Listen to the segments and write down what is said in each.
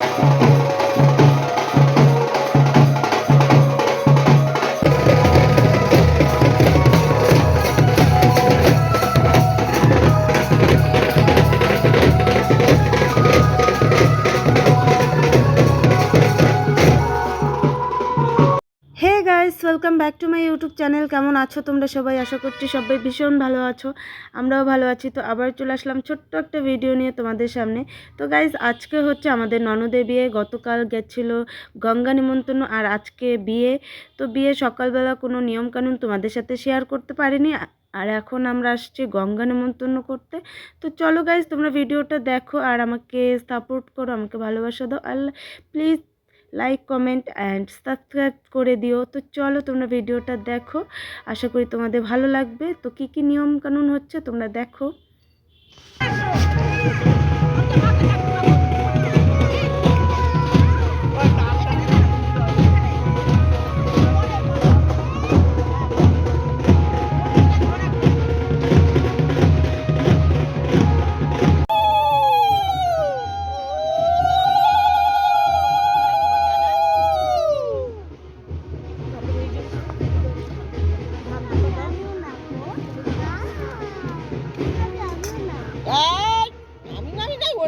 Thank you. Welcome back to my YouTube channel কেমন আছো তোমরা সবাই? আশা করছি সবাই ভীষণ ভালো আছো। আমরাও ভালো আছি। তো আবার চলে আসলাম ছোট্ট একটা ভিডিও নিয়ে তোমাদের সামনে। তো গাইস আজকে হচ্ছে আমাদের ননদের বিয়ে। গতকাল গেছিল গঙ্গা নিমন্ত্রণ আর আজকে বিয়ে। তো বিয়ে সকালবেলা কোনো নিয়মকানুন তোমাদের সাথে শেয়ার করতে পারিনি। আর এখন আমরা আসছি গঙ্গা নিমন্ত্রণ করতে। তো চলো গাইজ তোমরা ভিডিওটা দেখো আর আমাকে সাপোর্ট করো, আমাকে ভালোবাসা দাও। আর please like comment and subscribe করে দিও। তো চলো তোমরা ভিডিওটা দেখো। আশা করি তোমাদের ভালো লাগবে। তো কী কী নিয়ম কানুন হচ্ছে তোমরা দেখো। নামি নাই ও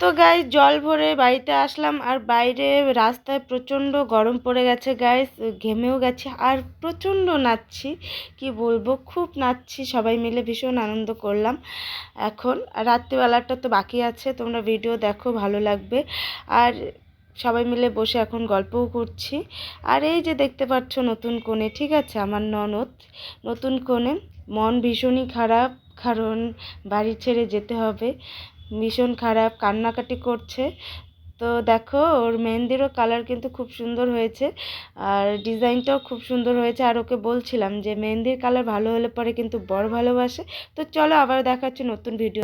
তো গাইস জল ভরে বাড়িতে আসলাম আর বাইরে রাস্তায় প্রচণ্ড গরম পড়ে গেছে গাইস ঘেমেও গেছে আর প্রচণ্ড নাচছি, কি বলব, খুব নাচছি, সবাই মিলে ভীষণ আনন্দ করলাম। এখন রাত্রিবেলাটা তো বাকি আছে, তোমরা ভিডিও দেখো, ভালো লাগবে। আর সবাই মিলে বসে এখন গল্পও করছি। আর এই যে দেখতে পাচ্ছ নতুন কোণে, ঠিক আছে, আমার ননদ, নতুন কোণে মন ভীষণই খারাপ, কারণ বাড়ি ছেড়ে যেতে হবে, ভীষণ খারাপ, কান্নাকাটি করছে। তো দেখো, ওর মেহেন্দিরও কালার কিন্তু খুব সুন্দর হয়েছে, আর ডিজাইনটাও খুব সুন্দর হয়েছে। আর ওকে বলছিলাম যে, মেহেন্দির কালার ভালো হলে পরে কিন্তু বর ভালোবাসে। তো চলো আবার দেখাচ্ছি নতুন ভিডিও